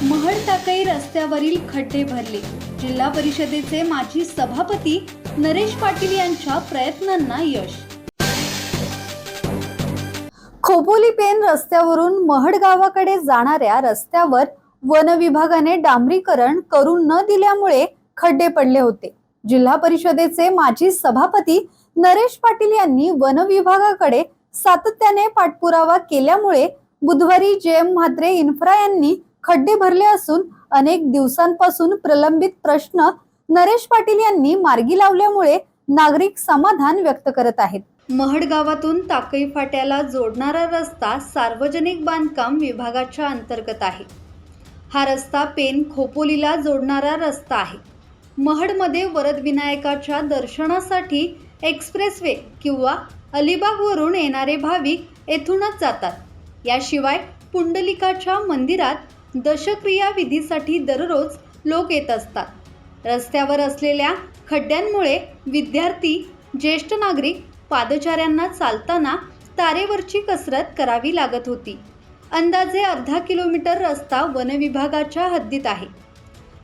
टाकळी रस्त्यावरील खड्डे भरले. जिल्हा परिषदेचे माजी सभापती नरेश पाटील यांच्या प्रयत्नांना यश. खोपोली पेन रस्त्यावरून महड गावाकडे जाणाऱ्या रस्त्यावर वन विभागाने डांबरीकरण करून न दिल्यामुळे खड्डे पडले होते. जिल्हा परिषदेचे माजी सभापती नरेश पाटील यांनी वन विभागाकडे सातत्याने पाठपुरावा केल्यामुळे बुधवारी जे एम म्हात्रे इन्फ्रा यांनी खड्डे भरले असून अनेक दिवसांपासून प्रलंबित प्रश्न नरेश पाटील यांनी मार्गी लावल्यामुळे नागरिक समाधान व्यक्त करत आहेत. महड गावातून ताकई फाट्याला जोडणारा रस्ता सार्वजनिक बांधकाम विभागाच्या अंतर्गत आहे. हा रस्ता पेन खोपोलीला जोडणारा रस्ता आहे. महडमध्ये वरद विनायकाच्या दर्शनासाठी एक्सप्रेसवे किंवा अलिबागवरून येणारे भाविक येथूनच जातात. याशिवाय पुंडलिकाच्या मंदिरात दशक्रिया विधीसाठी दररोज लोक येत असतात. रस्त्यावर असलेल्या खड्ड्यांमुळे विद्यार्थी ज्येष्ठ नागरिक पादचाऱ्यांना चालताना तारेवरची कसरत करावी लागत होती. अंदाजे अर्धा किलोमीटर रस्ता वनविभागाच्या हद्दीत आहे.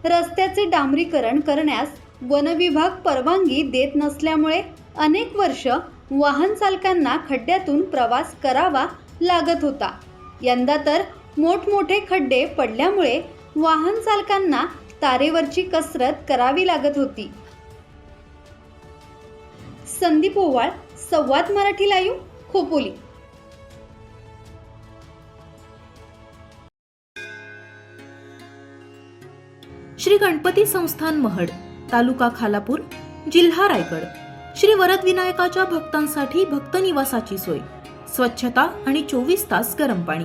रस्त्याचे डांबरीकरण करण्यास वनविभाग परवानगी देत नसल्यामुळे अनेक वर्ष वाहन चालकांना खड्ड्यातून प्रवास करावा लागत होता. यंदा तर मोठमोठे खड्डे पडल्यामुळे वाहन चालकांना तारेवरची कसरत करावी लागत होती. संदीप ओवाळ संवाद मराठी लाईव्ह खोपोली. श्री गणपती संस्थान महड तालुका खालापूर जिल्हा रायगड. श्री वरद विनायकाच्या भक्तांसाठी भक्त निवासाची सोय. स्वच्छता आणि चोवीस तास गरम पाणी.